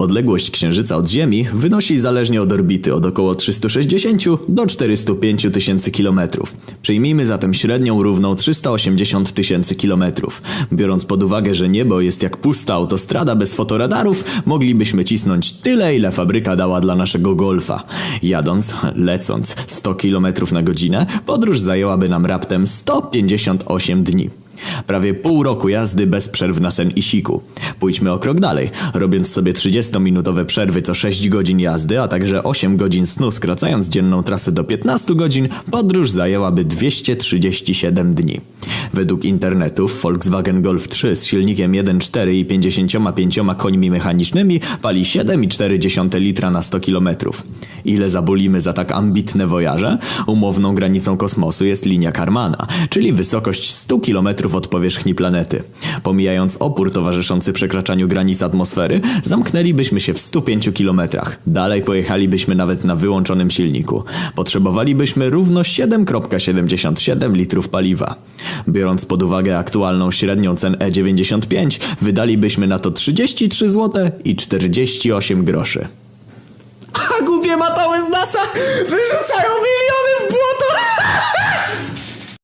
Odległość Księżyca od Ziemi wynosi zależnie od orbity od około 360 do 405 tysięcy kilometrów. Przyjmijmy zatem średnią równą 380 tysięcy kilometrów. Biorąc pod uwagę, że niebo jest jak pusta autostrada bez fotoradarów, moglibyśmy cisnąć tyle, ile fabryka dała dla naszego Golfa. Jadąc, lecąc 100 km na godzinę, podróż zajęłaby nam raptem 158 dni. Prawie pół roku jazdy bez przerw na sen i siku. Pójdźmy o krok dalej. Robiąc sobie 30-minutowe przerwy co 6 godzin jazdy, a także 8 godzin snu, skracając dzienną trasę do 15 godzin, podróż zajęłaby 237 dni. Według internetów Volkswagen Golf 3 z silnikiem 1.4 i 55 końmi mechanicznymi pali 7,4 litra na 100 km. Ile zabulimy za tak ambitne wojaże? Umowną granicą kosmosu jest linia Karmana, czyli wysokość 100 km od powierzchni planety. Pomijając opór towarzyszący przekraczaniu granic atmosfery, zamknęlibyśmy się w 105 km. Dalej pojechalibyśmy nawet na wyłączonym silniku. Potrzebowalibyśmy równo 7,77 litrów paliwa. Biorąc pod uwagę aktualną średnią cen E95, wydalibyśmy na to 33 zł i 48 groszy. A głupie matały z NASA wyrzucają miliony